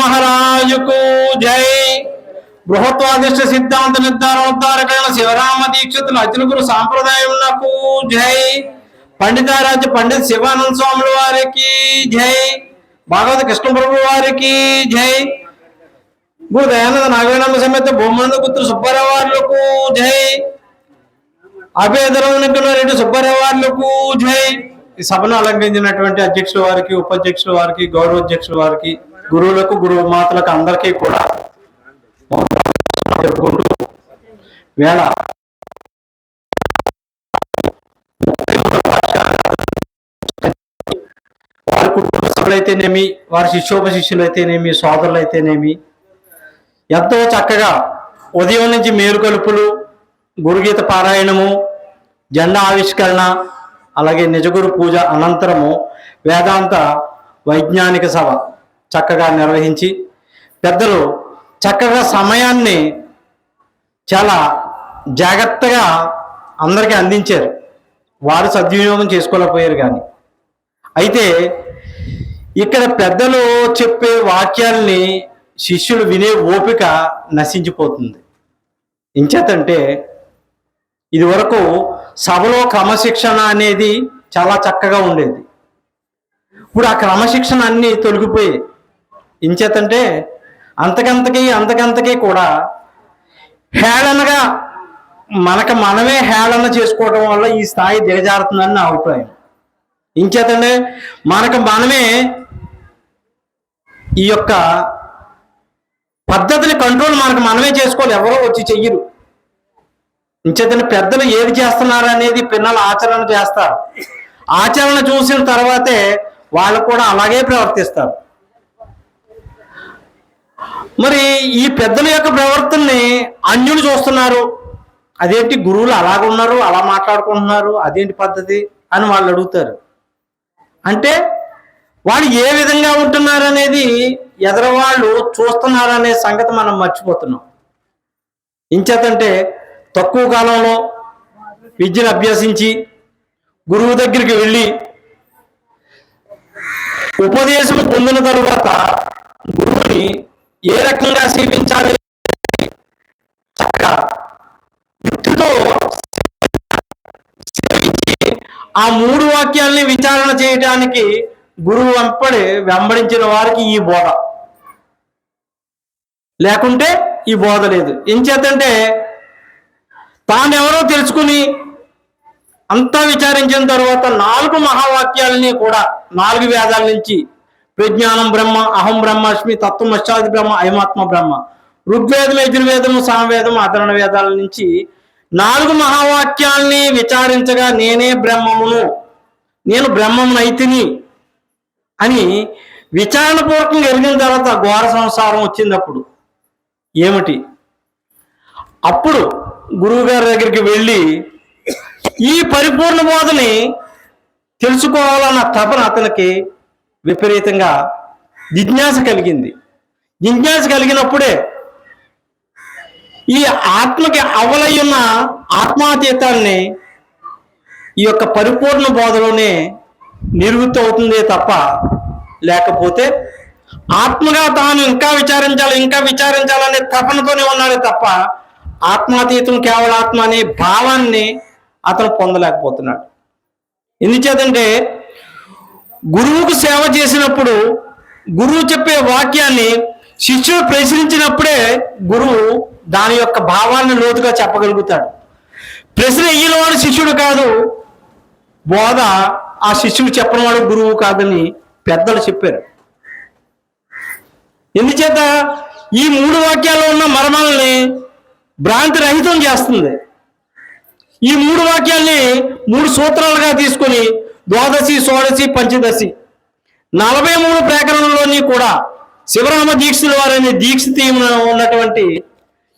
మహారాజుకు జై. బృహత్వాదిష్ట సిద్ధాంత నిర్ధారణ శివరామ దీక్షితుల అర్జున గురు సాంప్రదాయమునకు జై. పండితారాజ్య పండిత్ శివానంద స్వాముల వారికి జై. భాగవత కృష్ణ ప్రభు వారికి జై. గురు దయానంద నాగవేణమ్మ సమేత బొమ్మనంద పుత్రు సుబ్బారావు వార్లకు జై. అభేదరం రెడ్డి సుబ్బారావు వార్లకు జై. ఈ సభను అలంకరించినటువంటి అధ్యక్షుల వారికి ఉపాధ్యక్షుల వారికి గౌరవ అధ్యక్షుల వారికి గురువులకు గురువు మాతలకు అందరికీ కూడా చెప్పుకుంటూ వేళ. వారి కుటుంబ సభ్యులైతేనేమి వారి శిష్యోపశిష్యులైతేనేమి సోదరులైతేనేమి ఎంతో చక్కగా ఉదయం నుంచి మేరుకలుపులు గురుగీత పారాయణము జెండా ఆవిష్కరణ అలాగే నిజగురు పూజ అనంతరము వేదాంత వైజ్ఞానిక సభ. చక్కగా నిర్వహించి పెద్దలు చక్కగా సమయాన్ని చాలా జాగ్రత్తగా అందరికీ అందించారు. వారు సద్వినియోగం చేసుకోలేకపోయారు కానీ. అయితే ఇక్కడ పెద్దలు చెప్పే వాక్యాల్ని శిష్యుడు వినే ఓపిక నశించిపోతుంది. ఇంచేతంటే ఇది వరకు సభలో క్రమశిక్షణ అనేది చాలా చక్కగా ఉండేది. ఇప్పుడు ఆ క్రమశిక్షణ అన్నీ తొలగిపోయాయి. ఇంచేతంటే అంతకంతకి అంతకంతకి కూడా హేళనగా మనకు మనమే హేళన చేసుకోవడం వల్ల ఈ స్థాయి దిగజారుతుందని నా అభిప్రాయం. ఇంకేతంటే మనకు మనమే ఈ యొక్క పద్ధతిని కంట్రోల్ మనకు మనమే చేసుకోవాలి. ఎవరో వచ్చి చెయ్యరు. ఇంచేతనే పెద్దలు ఏది చేస్తున్నారు అనేది పిల్లలు ఆచరణ చేస్తారు. ఆచరణ చూసిన తర్వాతే వాళ్ళు కూడా అలాగే ప్రవర్తిస్తారు. మరి ఈ పెద్దల యొక్క ప్రవర్తనని అన్యులు చూస్తున్నారు. అదేంటి గురువులు అలాగున్నారు అలా మాట్లాడుకుంటున్నారు అదేంటి పద్ధతి అని వాళ్ళు అడుగుతారు. అంటే వాళ్ళు ఏ విధంగా ఉంటున్నారు అనేది ఎదరవాళ్ళు చూస్తున్నారనే సంగతి మనం మర్చిపోతున్నాం. ఇంచేతంటే తక్కువ కాలంలో విద్యను అభ్యసించి గురువు దగ్గరికి వెళ్ళి ఉపదేశం పొందిన తరువాత గురువుని ఏ రకంగా సేవించాలి చక్కగా యుక్తితో సేవించి ఆ మూడు వాక్యాల్ని విచారణ చేయటానికి గురువు వెంపడి వెంబడించిన వారికి ఈ బోధ. లేకుంటే ఈ బోధ లేదు. ఏం చేతంటే తానెవరో తెలుసుకుని అంతా విచారించిన తర్వాత నాలుగు మహావాక్యాలని కూడా నాలుగు వేదాల నుంచి ప్రజ్ఞానం బ్రహ్మ అహం బ్రహ్మాస్మి తత్వమశ్చాది బ్రహ్మ అయమాత్మ బ్రహ్మ. ఋగ్వేదం యజుర్వేదము సామవేదము అధరణ వేదాల నుంచి నాలుగు మహావాక్యాల్ని విచారించగా నేనే బ్రహ్మమును నేను బ్రహ్మమునైతిని అని విచారణపూర్వకంగా ఎరిగిన తర్వాత ఘోర సంసారం వచ్చింది అప్పుడు ఏమిటి? అప్పుడు గురువు గారి దగ్గరికి వెళ్ళి ఈ పరిపూర్ణ బోధని తెలుసుకోవాలన్న తపన అతనికి విపరీతంగా జిజ్ఞాస కలిగింది. జిజ్ఞాస కలిగినప్పుడే ఈ ఆత్మకి అవలయ్యున్న ఉన్న ఆత్మాతీతాన్ని ఈ యొక్క పరిపూర్ణ బోధలోనే నివృత్తి అవుతుందే తప్ప లేకపోతే ఆత్మగా తాను ఇంకా విచారించాలి ఇంకా విచారించాలనే తపనతోనే ఉన్నాడే తప్ప ఆత్మాతీతం కేవలం ఆత్మ అనే భావాన్ని అతను పొందలేకపోతున్నాడు. ఎందుచేతంటే గురువుకు సేవ చేసినప్పుడు గురువు చెప్పే వాక్యాన్ని శిష్యుడు ప్రశ్నించినప్పుడే గురువు దాని యొక్క భావాన్ని లోతుగా చెప్పగలుగుతాడు. ప్రశ్న ఇయ్యన శిష్యుడు కాదు బోధ ఆ శిష్యుడు చెప్పనివాడు గురువు కాదని పెద్దలు చెప్పారు. ఎందుచేత ఈ మూడు వాక్యాల్లో ఉన్న మర్మాలని భ్రాంతి రహితం చేస్తుంది. ఈ మూడు వాక్యాల్ని మూడు సూత్రాలుగా తీసుకొని ద్వాదశి షోడశి పంచదశి. నలభై మూడు ప్రకరణంలోని కూడా శివరామ దీక్షల వారనే దీక్షిత ఉన్నటువంటి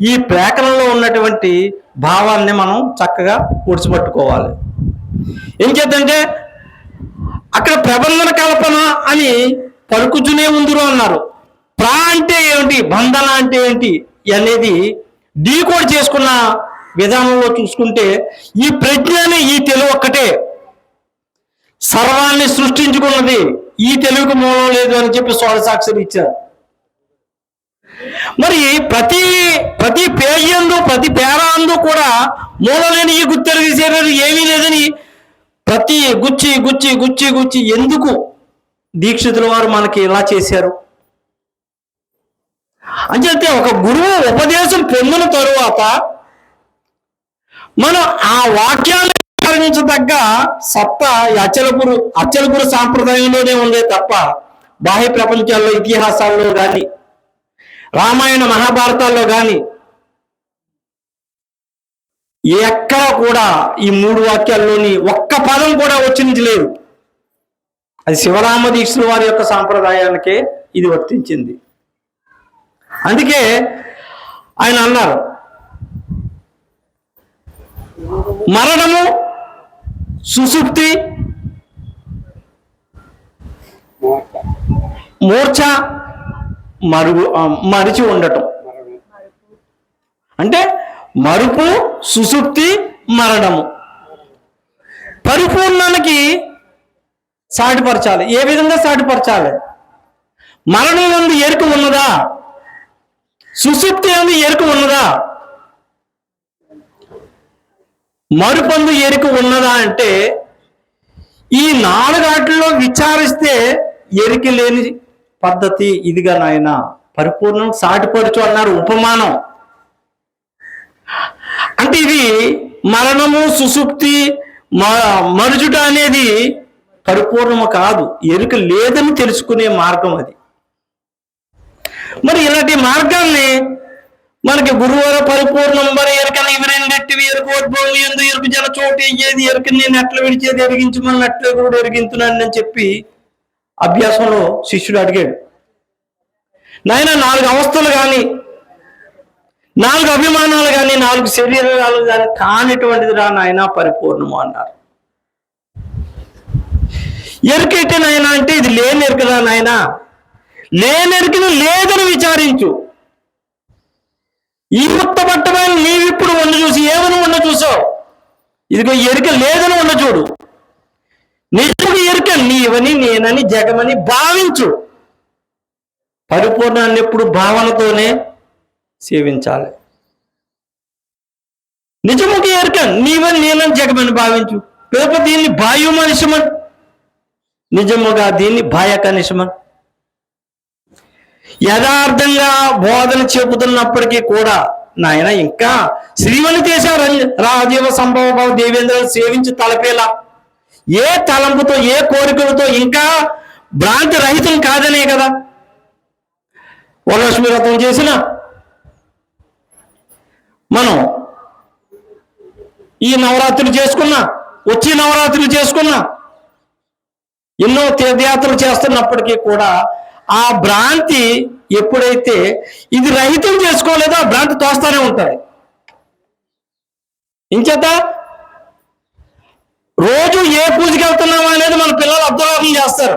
ఈ ప్రేకరణలో ఉన్నటువంటి భావాన్ని మనం చక్కగా పొడిచిపట్టుకోవాలి ఏం చేద్దంటే అక్కడ ప్రబంధన కల్పన అని పలుకుతూనే ఉందిరు అన్నారు. ప్రా అంటే ఏమిటి బంధన అంటే ఏంటి అనేది డీకోడ్ చేసుకున్న విధానంలో చూసుకుంటే ఈ ప్రజ్ఞని ఈ తెలివి ఒక్కటే సర్వాన్ని సృష్టించుకున్నది ఈ తెలుగు మూలం లేదు అని చెప్పి స్వర సాక్షులు ఇచ్చారు. మరి ప్రతి ప్రతి పేజీ అందు ప్రతి పేరా అందు కూడా మూలలేని ఈ గుర్తెరిగి తీసేవారు ఏమీ లేదని ప్రతి గుచ్చి గుచ్చి గుచ్చి గుచ్చి ఎందుకు దీక్షితుల వారు మనకి ఇలా చేశారు? అంచేతే ఒక గురువు ఉపదేశం పొందిన తరువాత మనం ఆ వాక్యాన్ని పరిగణించదగ్గ సత్తా ఈ అచలపురు అచలపురు సాంప్రదాయంలోనే ఉందే తప్ప బాహ్య ప్రపంచాల్లో ఇతిహాసాల్లో కానీ రామాయణ మహాభారతాల్లో కానీ ఎక్కడ కూడా ఈ మూడు వాక్యాల్లోని ఒక్క పదం కూడా వచ్చించలేదు అది శివరామ దీక్షలు వారి యొక్క సాంప్రదాయానికే ఇది వర్తించింది. అందుకే ఆయన అన్నారు మరణము సుసుప్తి మూర్ఛ మరుగు మరిచి ఉండటం. అంటే మరుపు సుసుప్తి మరణము. పరిపూర్ణానికి సాటిపరచాలి. ఏ విధంగా సాటిపరచాలి? మరణం ఎందు ఎరుక ఉన్నదా? సుసుప్తి ఎందు ఎరుక ఉన్నదా? మరుపందు ఎరుక ఉన్నదా అంటే ఈ నాలుగాటిలో విచారిస్తే ఎరిక లేని పద్ధతి ఇదిగా నాయన. పరిపూర్ణం సాటిపరచు అన్నారు ఉపమానం. అంటే ఇది మరణము సుసుప్తి మ- మరుజుట అనేది పరిపూర్ణము కాదు. ఎరుక లేదని తెలుసుకునే మార్గం అది. మరి ఇలాంటి మార్గాల్ని మనకి గురువార పరిపూర్ణం మరి ఎరకన ఇవి రెండెట్టివి ఎరుకోద్భవం ఎందు ఎరుకు జన చోటు అయ్యేది ఎరుకు నేను ఎట్లా విడిచేది? ఎరిగించమని అట్లే కూడా ఎరిగించున్నాను అని చెప్పి అభ్యాసంలో శిష్యుడు అడిగాడు. నాయన నాలుగు అవస్థలు కానీ నాలుగు అభిమానాలు కానీ నాలుగు శరీరాలు కానీ కానిటువంటిది రా నాయన పరిపూర్ణము అన్నారు. ఎరుకెట్టినైనా అంటే ఇది లేని ఎరుకరా నాయన. లేని ఎరుకను లేదని విచారించు. ఈ ముత్తబట్టమైన నీవిప్పుడు వండు చూసి ఏమని వండ చూసావు? ఇదిగో ఎరుక లేదని వండ చూడు. నిజంగా ఎరుక నీవని నేనని జగమని భావించు. పరిపూర్ణాన్ని ఎప్పుడు భావనతోనే సేవించాలి. నిజముకి ఎరుక నీవని నేనని జగమని భావించు. పేప దీన్ని బాయు మనిషమన్ నిజముగా దీన్ని బాయ కనిషమన్ యథార్థంగా బోధన చెబుతున్నప్పటికీ కూడా నాయన ఇంకా శ్రీవని చేశారు రాజీవ సంభవ దేవేంద్రులు సేవించి తలపేలా. ఏ తలంపుతో ఏ కోరికలతో ఇంకా భ్రాంతి రహితం కాదనే కదా. వరలక్ష్మి వ్రతం చేసిన మనం ఈ నవరాత్రులు చేసుకున్నా వచ్చి నవరాత్రులు చేసుకున్నా ఎన్నో తీర్థయాత్రలు చేస్తున్నప్పటికీ కూడా ఆ భ్రాంతి ఎప్పుడైతే ఇది రహితం చేసుకోలేదో ఆ భ్రాంతి తోస్తానే ఉంటుంది ఇంచేత రోజు ఏ పూజకి వెళ్తున్నామా అనేది మన పిల్లలు అబ్దులాభం చేస్తారు.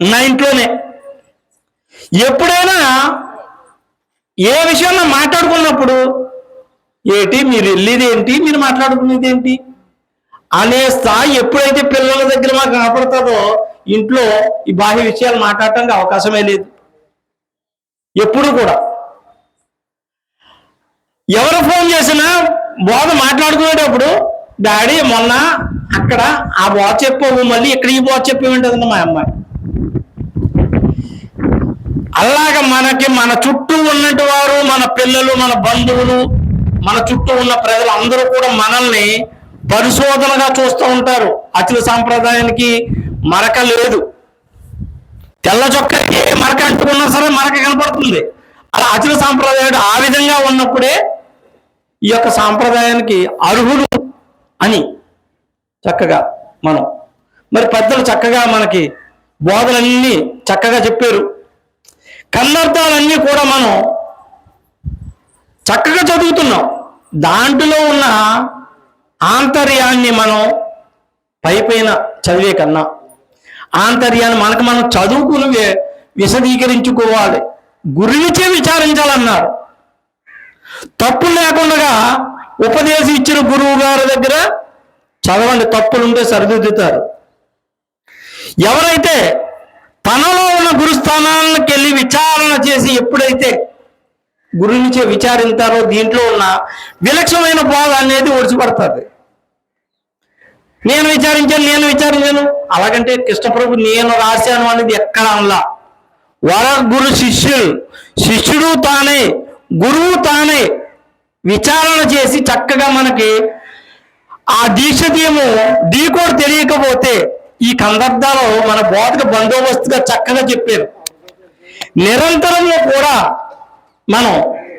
నా ఇంట్లోనే. ఎప్పుడైనా ఏ విషయంలో మాట్లాడుకున్నప్పుడు ఏంటి మీరు వెళ్ళేది ఏంటి? మీరు మాట్లాడుకునేది ఏంటి? అనే స్థాయి ఎప్పుడైతే పిల్లల దగ్గర మాకు కనపడుతుందో ఇంట్లో ఈ బాహ్య విషయాలు మాట్లాడటానికి అవకాశమే లేదు. ఎప్పుడు కూడా. ఎవరు ఫోన్ చేసినా బోధ మాట్లాడుకునేటప్పుడు డాడీ మొన్న అక్కడ ఆ బోధ చెప్పావు మళ్ళీ ఇక్కడ ఈ బోధ చెప్పేమంటుందన్న మా అమ్మాయి. అలాగ మనకి మన చుట్టూ ఉన్నట్టు వారు మన పిల్లలు మన బంధువులు మన చుట్టూ ఉన్న ప్రజలు అందరూ కూడా మనల్ని పరిశోధనగా చూస్తూ ఉంటారు. అచల సాంప్రదాయానికి మరక లేదు. తెల్ల చొక్కకి మరక అంటుకున్నా సరే మరక కనపడుతుంది. అలా అచల సాంప్రదాయాలు ఆ విధంగా ఉన్నప్పుడే ఈ యొక్క సాంప్రదాయానికి అర్హులు అని చక్కగా మనం. మరి పెద్దలు చక్కగా మనకి బోధనలన్నీ చక్కగా చెప్పారు. కన్నర్థాలన్నీ కూడా మనం చక్కగా చదువుతున్నాం. దాంట్లో ఉన్న ఆంతర్యాన్ని మనం పైపైన చదివే కన్నా ఆంతర్యాన్ని మనకు మనం చదువుకుని విశదీకరించుకోవాలి. గురించే విచారించాలన్నారు. తప్పు లేకుండా ఉపదేశం ఇచ్చిన గురువు గారి దగ్గర చదవండి తప్పులుంటే సరిదిద్దుతారు. ఎవరైతే తనలో ఉన్న గురుస్థానాలకు వెళ్ళి విచారణ చేసి ఎప్పుడైతే గురు నుంచే దీంట్లో ఉన్న విలక్షణమైన బోధ అనేది ఒడిచిపడుతుంది నేను విచారించాను నేను విచారించాను. అలాగంటే కృష్ణప్రభు నేను రాశాను అనేది ఎక్కడ అనలా? వర గురు శిష్యుడు శిష్యుడు తానే గురువు తానే విచారణ చేసి చక్కగా మనకి ఆ దీక్ష దీము డీకోడ్ తెలియకపోతే ఈ కందర్ధాలో మన బోధకు బందోబస్తుగా చక్కగా చెప్పారు. నిరంతరంలో కూడా మనం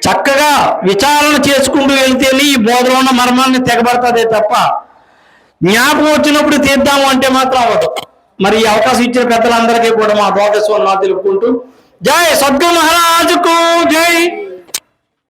చక్కగా విచారణ చేసుకుంటూ వెళ్తేనే ఈ బోధలో ఉన్న మర్మాన్ని తెగబడుతుందే తప్ప జ్ఞాపకం వచ్చినప్పుడు తీద్దాము అంటే మాత్రం అవ్వదు. మరి ఈ అవకాశం ఇచ్చిన పెద్దలందరికీ కూడా మా భోగస్వామి తెలుపుకుంటూ జై సద్గురు మహారాజుకు జై.